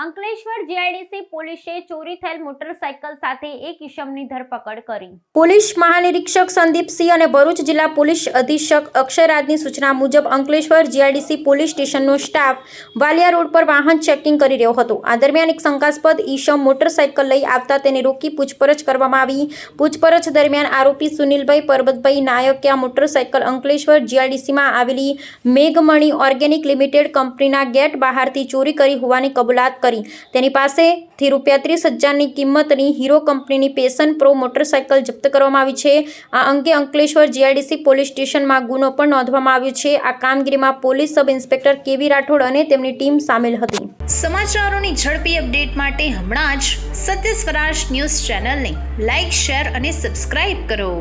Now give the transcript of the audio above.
Ankleshwar GIDC પોલીસે ચોરી થયેલ મોટરસાયકલ સાથે એક ઇસમની ધરપકડ કરી. પોલીસ મહાનિરીક્ષક સંદીપસિંહ અને ભરૂચ જિલ્લા પોલીસ અધિક્ષક અક્ષયરાજની સૂચના મુજબ અંકલેશ્વર જીઆઈડીસી પોલીસ સ્ટેશનનો સ્ટાફ વાલિયા રોડ પર વાહન ચેકિંગ કરી રહ્યો હતો. આ દરમિયાન એક શંકાસ્પદ ઈસમ મોટરસાયકલ લઈ આવતા તેને રોકી પૂછપરછ કરવામાં આવી. પૂછપરછ દરમિયાન આરોપી સુનિલભાઈ પરબતભાઈ નાયકે આ મોટરસાયકલ અંકલેશ્વર જીઆઈડીસીમાં આવેલી મેઘમણી ઓર્ગેનિક લિમિટેડ કંપનીના ગેટ બહારથી ચોરી કરી હોવાની કબૂલાત કરી તેની પાસેથી રૂપિયા ત્રીસ હજારની કિંમતની હીરો કંપનીની પેશન પ્રો મોટરસાયકલ જપ્ત કરવામાં આવી છે. આ અંગે અંકલેશ્વર જીઆઈડીસી પોલીસ સ્ટેશનમાં ગુનો પણ નોંધવામાં આવ્યો છે. આ કામગીરીમાં પોલીસ સબ ઇન્સ્પેક્ટર કેવી રાઠોડ અને તેમની ટીમ સામેલ હતી. સમાચારોની ઝડપી અપડેટ માટે હમણાં જ સત્ય સ્વરાજ ન્યૂઝ ચેનલને લાઇક, શેર અને સબસ્ક્રાઇબ કરો.